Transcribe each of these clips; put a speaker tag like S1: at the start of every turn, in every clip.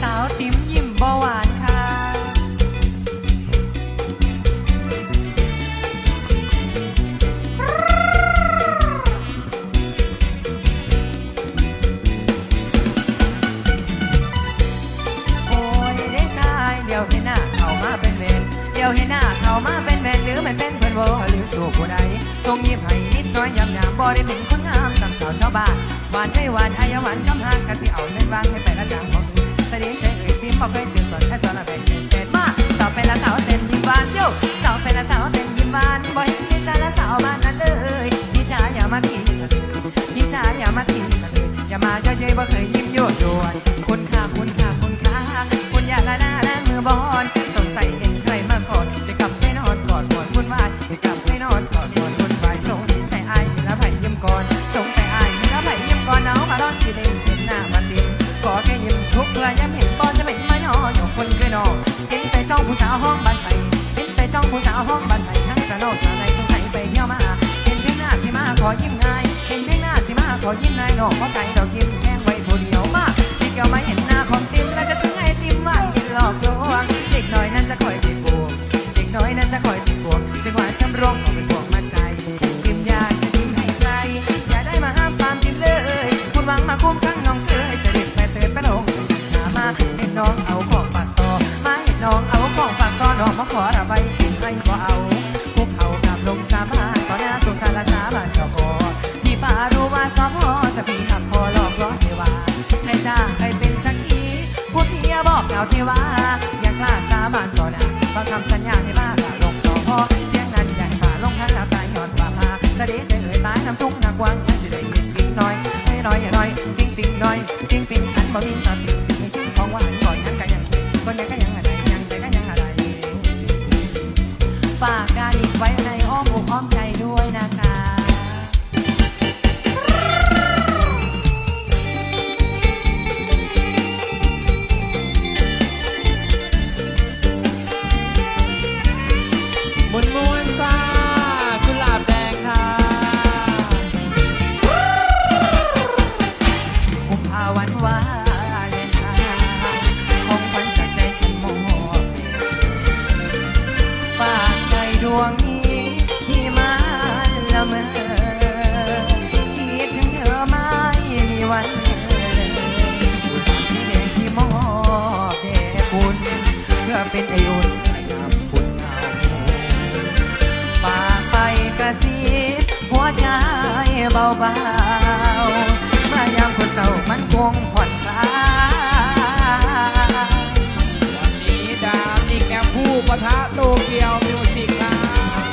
S1: สาวติ๋มยิ้มเบาหวานค่ะ โอ้ยได้ชายเดี๋ยวเห็นหน้าเขามาเป็นเวนเดี๋ยวเห็นหน้าเขามาเป็นเวนหรือมันเป็นเพื่อนโวหรือสู่ผู้ทรงยิ้มให้นิดน้อยยำยามบ่ได้เป็นคนงามตามสาวชาวบ้าน วานให้หวานอายหวานคำหางกันสิเอาเงินวางให้ไปละจังขอกสเสด็จใชิ ผู้สาวห้องบันไดทั้งสโลสาในสงสัยไปเที่ยวมา เห็นเพียงหน้าสิมาขอยิ้มง่าย เห็นเพียงหน้าสิมาขอยิ้มนายน้องเพราะก่ดอกยิ้มแค่ไว้ผู้เดียวมากที่เกี่ยวมาเห็นหน้าของติมแล้วจะซื้อไอติมว่ากินหลอกลวงเด็กหน่อยนั้นจะ เป็นไออุ่นยามนเอาปากไปกระซิบหัวใจเบาเบๆมายามคนเศร้ามันคงผ่อนคลาย
S2: วันนี้ดามิกแอมผู้ปะทะโตเกียวมิวสิกครั
S1: บ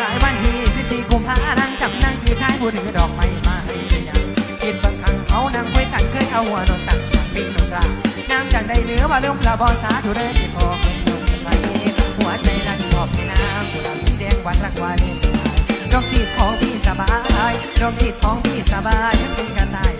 S1: รายวันที่สิบสี่กุมภานั่งจับนั่งถือชายผู้ถือดอกไม้มาให้สียงกินบางครั้งเขานั่งคุยกันเคยเอาหัวนอนตังากได้หรือว่าลืมละบอสาดูเด้อที่พอให้สุขใจหัวใจรักขอบในน้ำกุหลาบสีแดงหวานรักหวานดวงจิตของพี่สบายดวงจิตของพี่สบายเป็นกันได้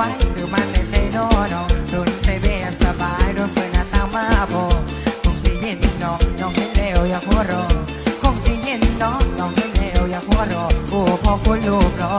S1: ไว้
S2: ซื้อมัน
S1: ในใส่นนอน
S3: โดน
S1: ใส่แบสบายโดนเพื่อน
S2: ตามมา
S3: โบคงสิเย็นน้องน้อ
S1: งให้เล้วอยากหัวรอคงสิเย็นน้องน้องให้เล้วอยากหัวรอโอ้พอคุณลูกรอ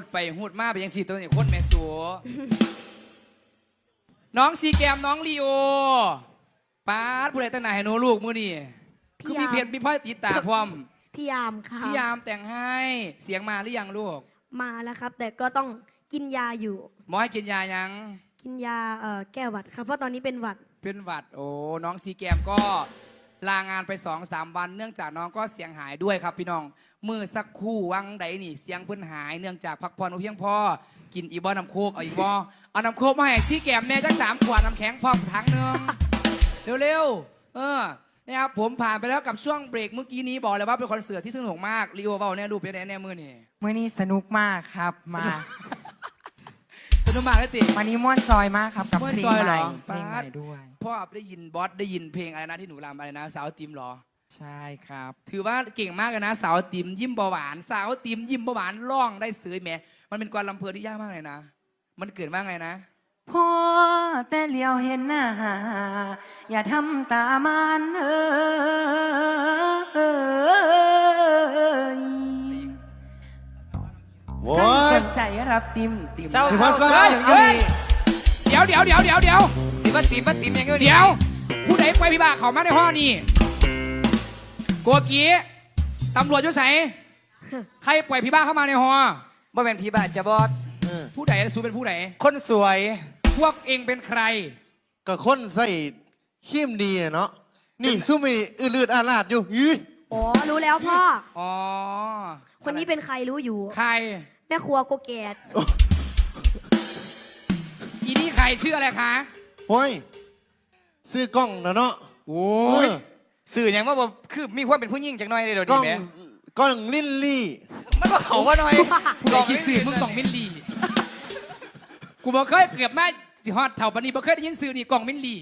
S2: ดหูดไปหูดมาไปยังสี่ตัวนี่คนแม่สัวน้องซีแกมน้องลีโอปาดผู้ใดตั้งไหนให้หนูลูกมือนี่คือมีเพจมีพ่อยติดตาพร้อม
S3: พี่ยามค่ะ
S2: พี่ยามแต่งให้เสียงมาหรือยังลูก
S3: มาแล้วครับ แต่ก็ต้องกินยาอยู่
S2: หมอให้กินยายัง
S3: กินยาเอ่อแก้หวัดครับเพราะตอนนี้เป็นหวัด
S2: เป็นหวัดโอ้น้องซีแกมก็ลางานไปสองสามวัน เนื่องจากน้องก็เสียงหายด้วยครับพี่น้อง มือสักครู่วังใดนี่เสียงเพิ่นหายเนื่องจากพักผ่อนบ่เพียงพอกินอีบอน้ำโคกเอาอีกบอเอาน้ำโคกมาให้ซีแกมแม่จักสามขวดน้ำแข็งพร้อมถังหนึงเร็วๆเออนะครับผมผ่านไปแล้วกับช่วงเบรกเมื่อกี้นี้บอกเลยว่าเป็นคอนเสิร์ตที่สนุกมากลีโอเบาเนี่ยดูเป็นแน่แน่มือนี่
S1: มื่อนี้สนุกมากครับมา
S2: สนุกมากเลยติ
S1: วันนี้ม่วนซอยมากครับกับ
S2: ม่วน
S1: เพลง
S2: ซอย
S1: ให
S2: เหร
S1: ม่
S2: อ
S1: เพลงใหม่ด้วย
S2: พ่อได้ยินบอสได้ยินเพลงอะไรนะที่หนูรำอะไรนะ สาวติมเหรอ
S1: ใช่ครับ
S2: ถือว่าเก่งมากเลยนะ สาวติมยิ้มเบาหวาน สาวติมยิ้มเบาหวานร้องได้เสือแหมมันเป็นกรลำเพลินที่ยากมากเลยนะ มันเกิดมากไงนะ
S1: พ่อแต่เหลียวเห็นหน้า อย่าทำตามันเอ้ย
S4: โว้
S1: ท่าน
S4: ย
S1: สนใจรับติมติม
S5: เศร้า
S4: สิ
S5: เศ
S4: ว่า
S5: ร้า
S4: ซ่า
S5: เศร้า
S4: อย่าง
S2: เฮ้
S4: นี้
S2: ยเดี๋ยวเดี๋ยวเดี๋ยวเดี๋ยวเดี๋ยว
S5: สิบัติบัติยังไง
S2: เดี๋ยวผู้ใดไปพิบากเขามาในห้องนี่ กัวกี้ตำรวจอยุ่ใสใครปล่อยพิบากเข้ามาในห้อง
S5: บ่เป็นผีบาทจะบอด
S4: เออ
S2: ผู้ใดสูเป็นผู้ใด
S5: คนสวย
S2: พวกเองเป็นใคร
S4: ก็คนใส่ขี้มดีอะเนาะ นี่ซุ่มนี่อืดลืดอาลาดอยู่ยื้ย
S3: อ๋อ รู้แล้วพ่อ
S2: อ๋อ
S3: คนนี้เป็นใครรู้อยู่
S2: ใคร
S3: แม่ครัวโกแกด
S2: อีนี่ใครชื่ออะไรคะ
S4: โอ้ยซื้อกล้องนะเนาะ
S2: โอ้
S4: เอยอ
S5: สื่อยังว่าบ่คือมีความเป็นผู้หญิงจังหน่อยเลยเดี๋ยว
S4: กล้
S5: นี้
S4: อง
S5: แหม
S4: กล้องลินลี่
S5: มันก็เขาว่าหน่อย
S2: ผู้ใดคิดสื่อมึงต้องมินลี กูบอกเคยเกือบแม่สิฮอดเถ่าปานนี้บอกเคยได้ยินสื่อนี่กล่องมินลี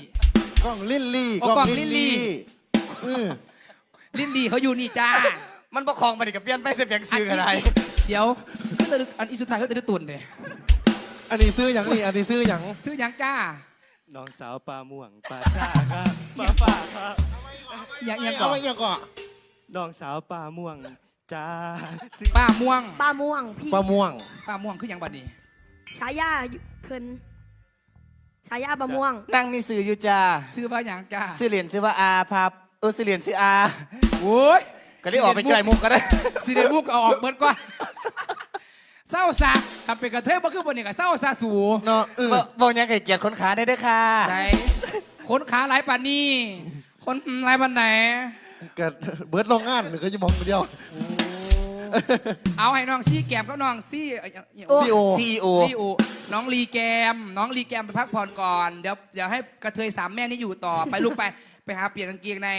S4: กล้องลินลี่
S2: อ๋อกล้องลินลี่
S4: เออ
S2: ลินลีเขาอยู่นี่จ้า
S5: มันประคองมาดิกับเปลี่ยนไปเสียงสื่ออะไร
S2: เดี๋ยวก็จะอันอีสุดท้ายก็จะได้ตุนเลย
S4: อันนี้ซื้ออย่างนี้อันนี้ซื้ออย่าง
S2: ซื้อหยังจ้า
S6: น้องสาวปลาม่วงปลาจ้าครับปลาป่าครับ
S2: ห ยังหยังก่
S4: เอา
S2: อน
S4: ไว้ยังก่อน
S6: น้องสาวปลาม่วงจ้า
S2: ป้าม่วง
S3: ปลาม่วงพี่
S4: ปลาม่วง
S2: ป้าม่วงคือหยังบัดนี้
S3: ฉายาเพิ่นฉายาปลาม่วง
S5: นั่งมีสื่ออยู่จ้า
S2: ซื้อว่าหยังจ้า
S5: สื่อเหรียญซื้อว่าอาพับเออสื่อเหรียญซื้ออา
S2: โอ้ย
S5: ก็ได้ออกไปจ่ายมุกก็ได้
S2: สิเดมุกเอาออกเบิดก่อนเศร้าซะกลับเป็นกระเทยบ่คือบ่นี่ก็เศร้าซะสู
S4: เนาะเออ
S5: บ่บอกยังไงเกียรติคนขาได้เด้อค่ะ
S2: ใช่คนขาหลายปานนี้ คนหลายปานไหน
S4: เกิดเบิร์ดโรงงานมันก็จะมองคนเดียว
S2: เอาให้น้องซี่แกมกับน้องซี่เอ่อเอ่อ
S3: โอ้
S4: ซีโอ
S5: ซีโอ
S2: ลีอูน้องลีแกม น้องลีแกมไปพักผ่อนก่อน เดี๋ยวเดี๋ยวให้กระเทยสามแม่นี่อยู่ต่อ ไปลูกไป ไปหาเปลี่ยนกางเกงใน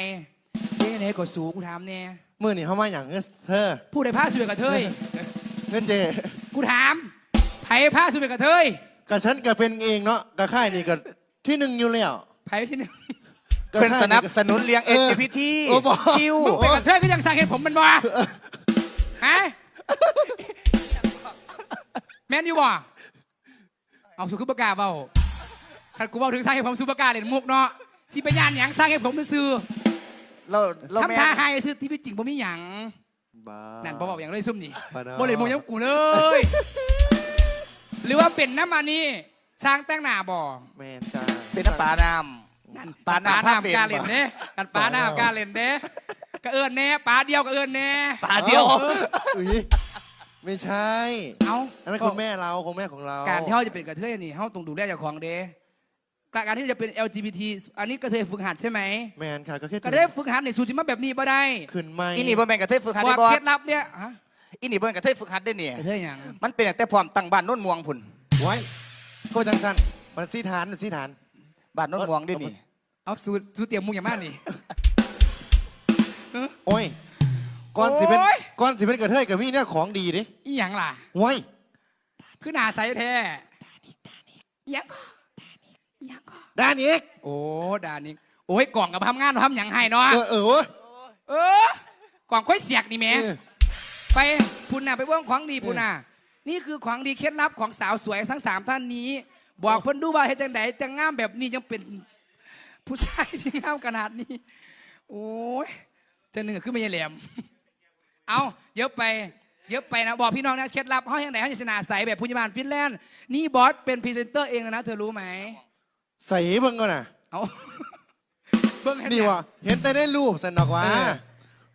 S2: เอ๊ะไหนก็สูกูถามเนี่ย
S4: มื่อนี่เขามาอย่างเงี้ยเธอ
S2: ผู้ใดผ้าสวยกระเทย
S4: เงี้ยเจ
S2: กูถามไผผ้าสวยกระเทย
S4: กับฉันก็เป็นเองเนาะกับค่ายนี่ก็ที่หนึ่งอยู่แล้ว
S2: ไผที่หนึ่ง
S4: กับ
S5: เพื่อน
S4: ค่าย
S5: สนับ
S4: ก็
S5: สนุนเลี้ยงเอ็กซ์พิธี
S4: โอ้บอก
S5: คิว
S2: มึงเป็นกระเทยก็ยังสั่งเห็นผมมันบ่ฮะแม่นอยู่บ่เอาสุขประกาเบาขัดกูเบาถึงสร้างให้ผมสุขประกาเล่นมุกเนาะสิไปยานหยังสร้างให้ผมซื้อ
S5: เราเราแม่
S2: ทำท่าให้ซื้อที่พี่จริงผมไม่หยัง
S4: บ้า
S2: นั่นบ่บอกอย่างเลยซุ่มนี่
S4: ปะเนาะ
S2: บ่เลยโมยังกูเลย หรือว่าเป็นน้ำมันนี่สร้างแต่งหน้าบ่
S4: แมนจ้า
S5: เป็นน้ำปลาน้
S2: นั่น
S5: ปลาหน้า
S2: หน้า
S5: ภาพเป็น
S2: การเล่นเด้กันปลาหน้าการเล่นเด้ก็เอิญแน่ปลาเดียวก็เอิญแน่ำ
S5: ปลาเดียว
S4: อุ้ยไม่ใช่
S2: เอา
S4: อันนั้นคุณแม่เราคุณแม่ของเรา
S2: การที่เขาจะเป็นกระเทยนี่เขาต้องดูแลเจ้าของเด้การที่จะเป็น LGBT อันนี้กระเทยฝึกหัดใช่ไหม
S4: แมนค่ะก็แค่
S2: กระเทยฝึกหัดในสูจิมาแบบนี้บ่ได้
S4: ขึ้นไม่
S5: อินี่บ่แม่นกระเทยฝึกหัด
S2: ว่า
S5: ได้บ่
S2: เคล็ดลับเนี่ยฮะ
S5: อินี่บ่แม่นกระเทยฝึกหัดได้เนี่ย
S2: กระเทยหยัง
S5: มันเป็นแต่พร้อมตั้งบ้านโน้นมวงพุ่น
S4: ไว้ก็จังสันมันสีฐานมันสีฐาน
S5: บ้านโน้นมวงได้นี่
S2: เอาสูตรสูตรเตรียมมุงอย่างมากนี่
S4: โอ้ยก่อนสิเป็น
S2: โอ้ย
S4: ก่อนสิเป็นกระเทยกับมี่เนี่ยของดีดิ
S2: อีหยังล่ะ
S4: ไว้
S2: คือหน้าใสแท้อีหยังก็อีหยังก็
S4: ด้านอีก
S2: โอ้ด่านนี้โอ้ยกล่องกับทำงานทำหยังให้เนาะ
S4: เออเออเว้ย
S2: เออกล่องค่อยเสียกนี่แหม่
S4: เออ
S2: ไปพุ่นน่ะไปเบื้องของดีพุ่นน่ะนี่คือของดีเคล็ดลับของสาวสวยทั้งสามท่านนี้ บอกเพิ่นดูว่าเฮ็ดจังไดจังงามแบบนี้ยังเป็น ผู้ชายที่งามขนาดนี้ โอ้ยจะหนึ่งขึ้นไม่ใช่แหลม เอาเยอะไป เยอะไปนะ บอกพี่น้องนะเคล็ดลับเขาอย่างไหนเขาจะชนะใสแบบพุญญบาลฟินแลนด์นี่บอสเป็นพรีเซนเตอร์เองนะนะ เธอรู้ไหม
S4: ใส่เบิ่งก่อนน่ะ
S2: เอาเบิ่งให้
S4: นี่
S2: แวะ
S4: เห็นแต่ในรูปสันดอกว่า
S2: เออ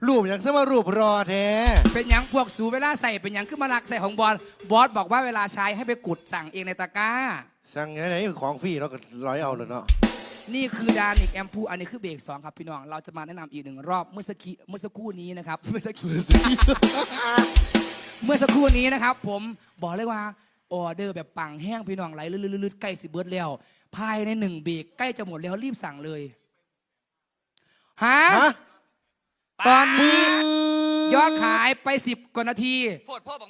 S4: รูปอย่างเสมารูปรอแท้
S2: เป็นหยังพวกสูเวลาใส่เป็นหยังขึ้นมาลักใส่ของบอสบอสบอกว่าเวลาใช้ให้ไปกดสั่งเองในตะกร้า
S4: สั่งไงไหนของฟรีเราก็ร้อยเอาเลยเนาะ
S2: นี่คือดานิกแอมพูอันนี้คือเบรกสองครับพี่น้อง เราจะมาแนะนำอีกหนึ่งรอบเมื่อสักคีเมื่อสักครู่นี้นะครับ เมื่อสักครู่เมื่อสักครู่นี้นะครับ ผมบอกเลยว่าออเดอร์แบบปังแห้งพี่น้องไหลลืดๆๆใกล้สิเบิร์ดแล้วภายในหนึ่งเบรกใกล้จะหมดแล้วรีบสั่งเลยฮะ
S4: ฮะ
S2: ตอนนี้ยอดขายไปสิบกว่านาที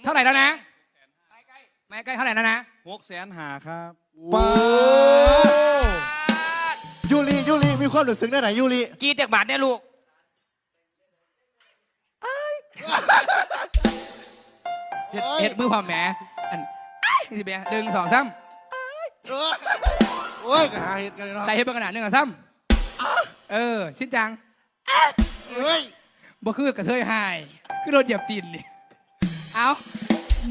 S2: เท่าไหร่แล้วนะไม่ใกล้เท่าไหร่แล้วนะ
S6: หกแสนหาครับ
S4: ป้ายู ริยูริมีความรู้สึกได้ไหนยูริ
S5: กี่จากบาทเนี่ยลูก
S2: เฮ็ดเฮ็ดมือพร้อมแหมอันอ้ายนี่สิเบียหนึ่งสองสาม
S4: เออโอ้ยก็หาเหตุกันเลยเนาะ
S2: ใส่ให้เป็นขนาดหนึ่งสองสามเออ ชิ้นจัง
S4: เอ้ย
S2: บ่คือกระเทยหาย คือโดนเหยียบตีนนี่เอา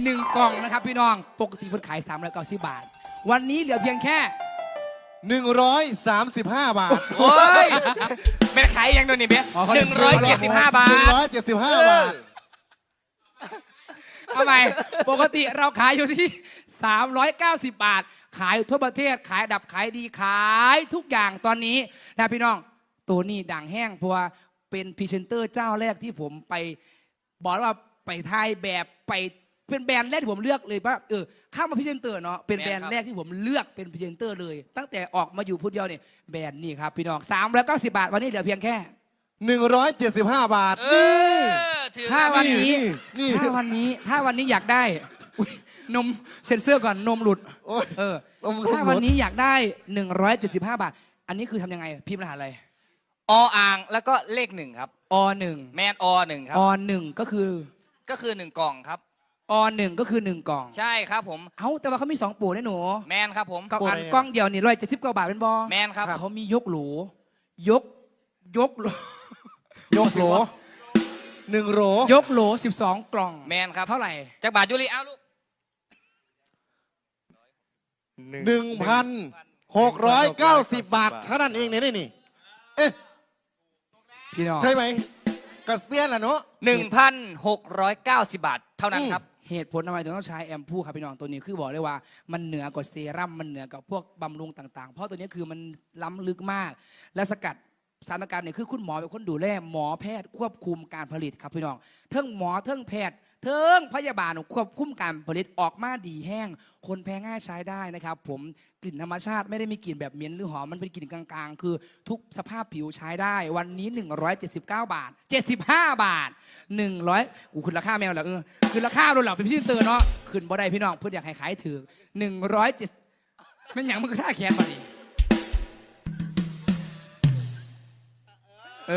S2: หนึ่งกล่องนะครับพี่น้อง ปกติเพิ่นขาย3ามร้อยเก้าสิบบาท วันนี้เหลือเพียงแค่
S4: หนึ่งร้อยสามสิบห้าบาท
S5: โอ้ยเป็นขายยังโดนนี่เบี้ย
S2: อ๋อเขา
S5: ห
S2: เรีย
S5: นึ่
S2: ก
S5: งร้อยเจ็ดสิบห้าบา
S4: หนึ่ง
S5: ท
S4: ร้อยเจ็ดสิบห้าบาท
S2: ทำไมปกติเราขายอยู่ที่ 390 บาท ขายทั่วประเทศขายอันดับขายดีขายทุกอย่างตอนนี้นะพี่น้อง ตัวนี้ดังแห้งเพราะว่าเป็นพรีเซนเตอร์เจ้าแรกที่ผมไป บอกว่าไปถ่ายแบบไป เป็นแบรนด์แรกที่ผมเลือกเลยว่าเออเข้ามาพรีเซนเตอร์เนาะเป็นแบรนด์แรกที่ผมเลือกเป็นพรีเซนเตอร์เลย ตั้งแต่ออกมาอยู่พูดเดียวเนี่ยแบรนด์นี่ครับพี่น้อง390บาทวันนี้เหลือเพียงแค่
S4: หนึ่งร้อยเจ็ดสิบห้าบาท
S5: เออถือ
S2: ถ้าวันนี้
S4: นี่
S2: ถ้าวันนี้ถ้าวันนี้อยากได้อุ๊ยนมเซ็นเซอร์ก่อนนมหลุด
S4: โอ้ย
S2: เออ
S4: นมหลุด
S2: ถ้าวันนี้อยากได้ 175 บาท อันนี้คือทำยังไง พิมพ์รหัสอะไร
S5: ออ่างแล้วก็เลขหนึ่งครับ
S2: อหนึ่ง
S5: แมนอหนึ่งครับ
S2: อหนึ่งก็คือ
S5: ก็คือหนึ่งกล่องครับ
S2: ออหนึ่งก็คือหนึ่งกล่อง
S5: ใช่ครับผม
S2: เอ้าแต่ว่าเขามีสองปู่นะหนู
S5: แมนครับผม
S2: กับอันกล้องเดียวนี่ร้อยเจ็ดสิบเก้าบาทเป็นบอ
S5: แมนครับ
S2: เขามียกโหลยกยกโหล
S4: ยกโหลหนึ่งโหล
S2: ยกโหลสิบสองกล่อง
S5: แมนครับ
S2: เท่าไหร่
S5: จากบาทยุริเอาลูก
S4: หนึ่งพันหกร้อยเก้าสิบบาทเท่านั้นเองเนี่ยนี่นี่เอ๊ะ
S2: พี่น้อง
S4: ใช่ไหมกัสเปียนล่ะเนาะ
S5: 1,690บาทเท่านั้นครับ
S2: เหตุผลทำไมถึงต้องใช้แอมพูครับพี่น้องตัวนี้คือบอกเลยว่ามันเหนือกว่าเซรั่มมันเหนือกว่าพวกบำรุงต่าง ๆ เพราะตัวนี้คือมันล้ำลึกมาก และสกัดสารการเนี่ยคือคุณหมอเป็นคนดูแลหมอแพทย์ควบคุมการผลิตครับพี่น้องเทิงหมอเทิงแพทย์ เทิงพยาบาลควบคุมการผลิตออกมาดีแห้ง คนแพ้ง่ายใช้ได้นะครับ ผมกลิ่นธรรมชาติไม่ได้มีกลิ่นแบบเหม็นหรือหอมมันเป็นกลิ่นกลางๆ คือทุกสภาพผิวใช้ได้ วันนี้ 179 บาท 75 บาท 100กูขึ้นราคาแมวเหรอเออขึ้นราคาโดนเหรอเป็นพี่เตือนเนาะขึ้นบ่ได้พี่น้องเพื่ออยากให้ขายถึง107มันอย่างมึงค่าแขนมาดิเอ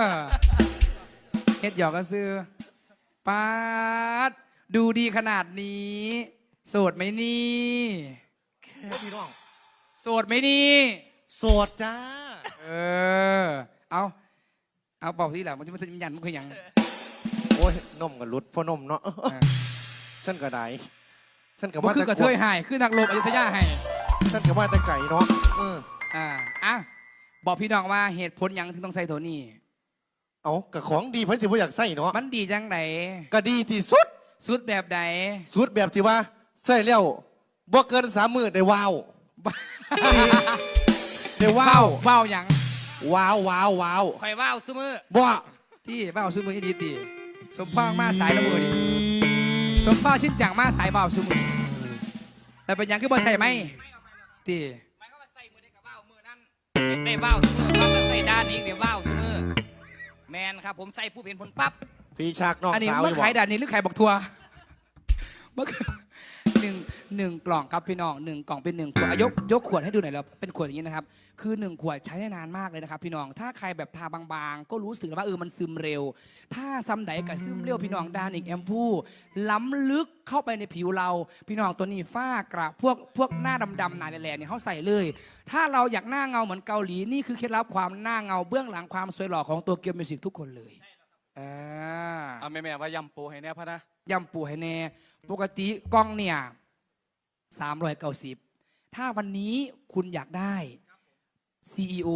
S2: อเฮ็ดหยอกก็ซื้อ ปาดดูดีขนาดนี้ โสดไหมนี่
S4: พี่น้อง
S2: โสดไหมนี่
S4: โสดจ้า
S2: เออ เอาเอาเป่าสิหล่ะมันจะมันจะยันมันคือหยัง
S4: โอ้ยนมกับรุดพ่อนมเนาะ
S2: เออ
S4: ฉันก็ได้ฉันก็
S2: บ่
S4: มา
S2: คือ
S4: แต่
S2: กระเทยหายคือนักลบอยุธยาให้
S4: ฉันก็มาแต่ไก่เนาะเออ
S2: อ่าอะบอกพี่น้องว่าเหตุผลหยังถึงต้องใส่โทนี่
S4: เอากับของดีเพิ่นสิบ่อยากใส่เนาะ
S2: มันดีจังไหน
S4: ก็ดีที่สุด
S2: สุดแบบใด
S4: สุดแบบที่ว่าใส่แล้วบ่เกินสามมือได้ว้าวได้ว้าว
S2: เบ้าหยัง
S4: ว้าวว้าวว้าว
S5: คอยว่าวซุมือ
S4: บ่
S2: ที่เบ้าซื้อมือให้ดีตีสมพองมาสายละมือดิสมพ่อชิ้นจังมาสายเบ้าซื้อมือแต่เป็นหยังคือบ่ใส่ไหมตี
S5: หมายความว่าใส่มือได้กับว่าวมือนั่นได้ว่าวซุมือว่าจะใส่ด้านนี้ได้ว่าวซุมือ แมนครับผมใส่ผู้เห็นผลปั๊บ
S4: พี่ชากน้อง
S2: อันนี้
S4: สาว
S2: เมื่
S4: อ
S2: อยู่
S4: บ่
S2: ขายด่านนี้หรือขายบอกทัวร์เมื่อคืนหนึ่ง หนึ่งกล่องครับพี่น้องหนึ่งกล่องเป็นหนึ่งขวดอะยกยกขวดให้ดูหน่อยแล้วเป็นขวดอย่างนี้นะครับ คือหนึ่งขวดใช้ได้นานมากเลยนะครับพี่น้อง ถ้าใครแบบทาบางๆ ก็รู้สึกว่าเออมันซึมเร็ว ถ้าซ้ำใดกับซึมเร็วพี่น้องดานิกแอมพูล้ำลึกเข้าไปในผิวเรา พี่น้องตัวนี้ฝ้ากระพวกพวกหน้าดำๆหนาแหล่ๆเนี่ยเขาใส่เลย ถ้าเราอยากหน้าเงาเหมือนเกาหลีนี่คือเคล็ดลับความหน้าเงาเบื้องหลังความสวยหล่อของตัวเกียวมิวสิกทุกคนเลยอ่า
S6: เอาแม่แม่ๆว่ายำปูให้แน่พะนะ
S2: ยำปูให้แน่ ปกติกล้องเนี่ย สามร้อยเก้าสิบถ้าวันนี้คุณอยากได้ CEO